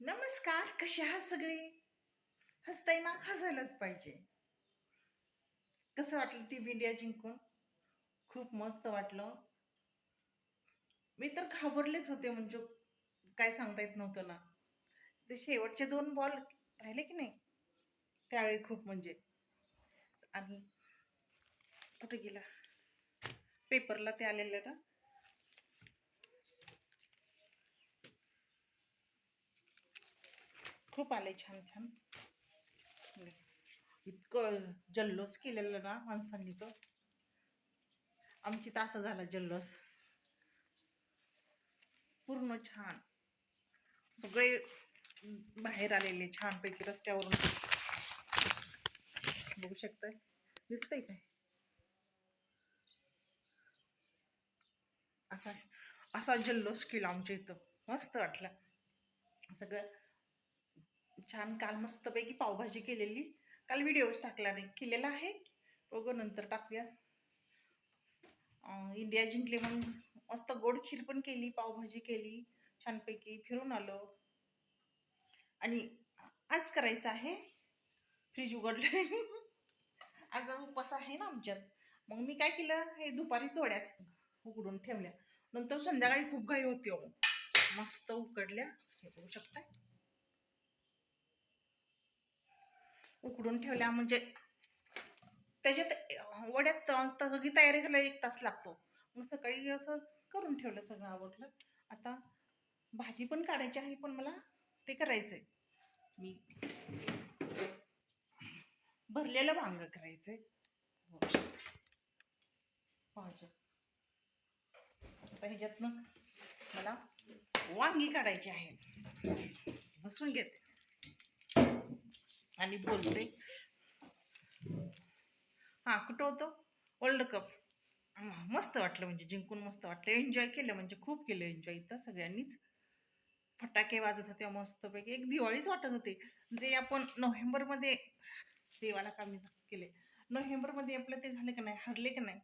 नमस्कार कसे आहात सगळे? हसताय ना हसायलाच पाहिजे. कसं वाटलं टीम इंडिया जिंकून? खूप मस्त वाटलं. मी तर घाबरलेच होते म्हणजे काय सांगता येत नव्हतं ना. ते शेवटचे दोन बॉल राहिले की नाही? त्यावेळी खूप म्हणजे. आणि कुठे गेला? पेपरला ते आलेलं ना? खूप आले छान छान. इतकं जल्लोष केलेलं ना माणसांनी तो. आमची तास झाला जल्लोष. पूर्ण छान. सगळे बाहेर आलेले छानपैकी रस्त्यावरून. बघू शकताय? दिसतंय काय? असा असा जल्लोष केला आमच्या इथं. मस्त वाटला. सगळं छान काल मस्तपैकी पावभाजी केलेली. काल व्हिडिओच टाकला नाही. केलेला आहे. बघू नंतर टाकूया. इंडिया जिंकली म्हणून मस्त गोड खीर पण केली पावभाजी केली छानपैकी फिरून आलो. आणि आज करायचं आहे फ्रीज उघडलं. आज उपास आहे ना आमच्यात. मग मी काय केलं? हे दुपारी चोड्यात उघडून ठेवल्या. नंतर संध्याकाळी खूप घाई होती अहो. मस्त उकडल्या. हे बघू शकताय. उकडून ठेवल्या. म्हणजे त्याच्यात वड्यात सगळी तयारी करायला एक तास लागतो. मग सकाळी असं करून ठेवलं सगळं आवडलं. आता भाजी पण काढायची आहे पण मला ते करायचंय. मी भरलेलं वांग करायचंय. आहे भाज्या. आता ह्याच्यातनं मला वांगी काढायची आहेत बसून घेते. आणि बोलते. हा कुठं होतो? वर्ल्ड कप मस्त वाटलं म्हणजे जिंकून मस्त वाटलं. एन्जॉय केलं म्हणजे खूप केलं एन्जॉय इथं सगळ्यांनीच. फटाके वाजत होते मस्तपैकी. एक दिवाळीच वाटत होते. जे आपण नोव्हेंबरमध्ये देवाला कामी केले. नोव्हेंबरमध्ये आपलं ते झालं का नाही हरले का नाही?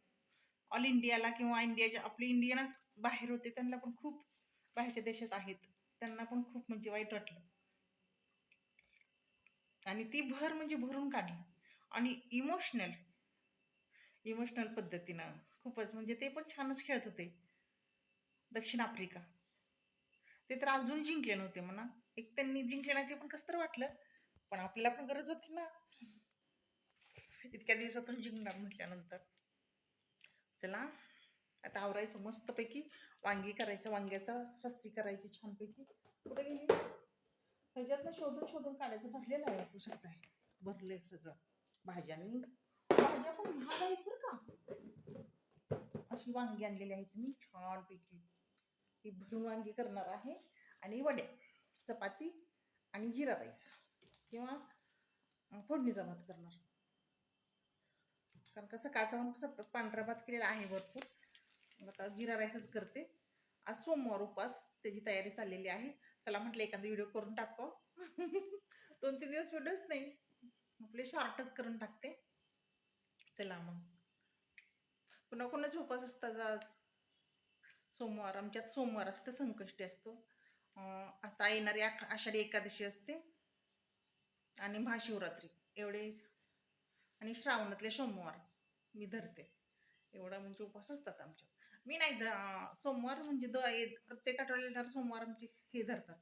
ऑल इंडियाला किंवा इंडियाच्या आपले इंडियनच बाहेर होते त्यांना पण खूप बाहेरच्या देशात आहेत. त्यांना पण खूप म्हणजे वाईट वाटलं. आणि ती भर म्हणजे भरून काढली. आणि इमोशनल इमोशनल पद्धतीनं खूपच म्हणजे ते पण छानच खेळत होते. दक्षिण आफ्रिका. ते तर अजून जिंकले नव्हते म्हणा. एक त्यांनी जिंकले नाही ते पण कसं तर वाटलं. पण आपल्याला पण गरज होती ना. इतक्या दिवसातून जिंकणार म्हटल्यानंतर. चला आता आवरायचं मस्तपैकी. वांगी करायचं वांग्याचा रस्सी करायची छानपैकी. कुठे गेली? ह्याच्यातनं शोधून शोधून काढायचं भरलेलं आहे वाटू शकताय भरले सगळं. भाज्यांनी भाज्या पण महाग आहेत बरं का. अशी वांगी आणलेली आहेत मी छानपैकी ही भरून वांगी करणार आहे. आणि वड्या चपाती आणि जिरा राईस. किंवा फोडणीचा भात करणार. कारण का सकाळचा म्हणून कसं पांढरा भात केलेला आहे भरपूर. मग आता जिरा राईसच करते. आज सोमवार उपास त्याची तयारी चाललेली आहे. चला म्हटलं एखादा व्हिडिओ करून टाको. दोन तीन दिवस व्हिडिओच नाही. आपले शॉर्टच करून टाकते. चला मग. पुन्हा कोणाचे उपास असतात आज? सोमवार आमच्यात सोमवार असतं संकष्टी असतो. आता येणारी आषाढी एकादशी असते. आणि महाशिवरात्री. एवढे. आणि श्रावणातले सोमवार. मी धरते. एवढा म्हणजे उपास असतात आमच्यात. मी नाही सोमवार म्हणजे दो प्रत्येक आठवड्याला सोमवार आमचे हे धरतात.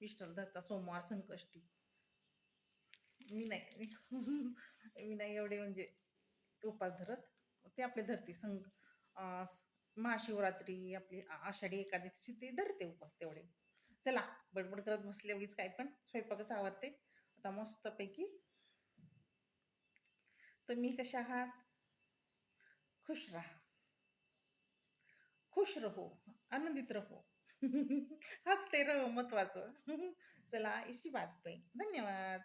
विष्ठल धरतात सोमवार संकष्टी. मी नाही मी नाही एवढे म्हणजे उपास धरत. ते आपले धरते संक महाशिवरात्री आपली आषाढी एकादशी ते धरते उपास तेवढे. चला बडबड करत बसले उगीच काय पण स्वयंपाकच आवडते आता मस्तपैकी. तुम्ही कशा आहात? खुश राहा. खुश रहो आनंदित रहो. हसते रहो महत्वाचं. चला इसी बात पे. धन्यवाद.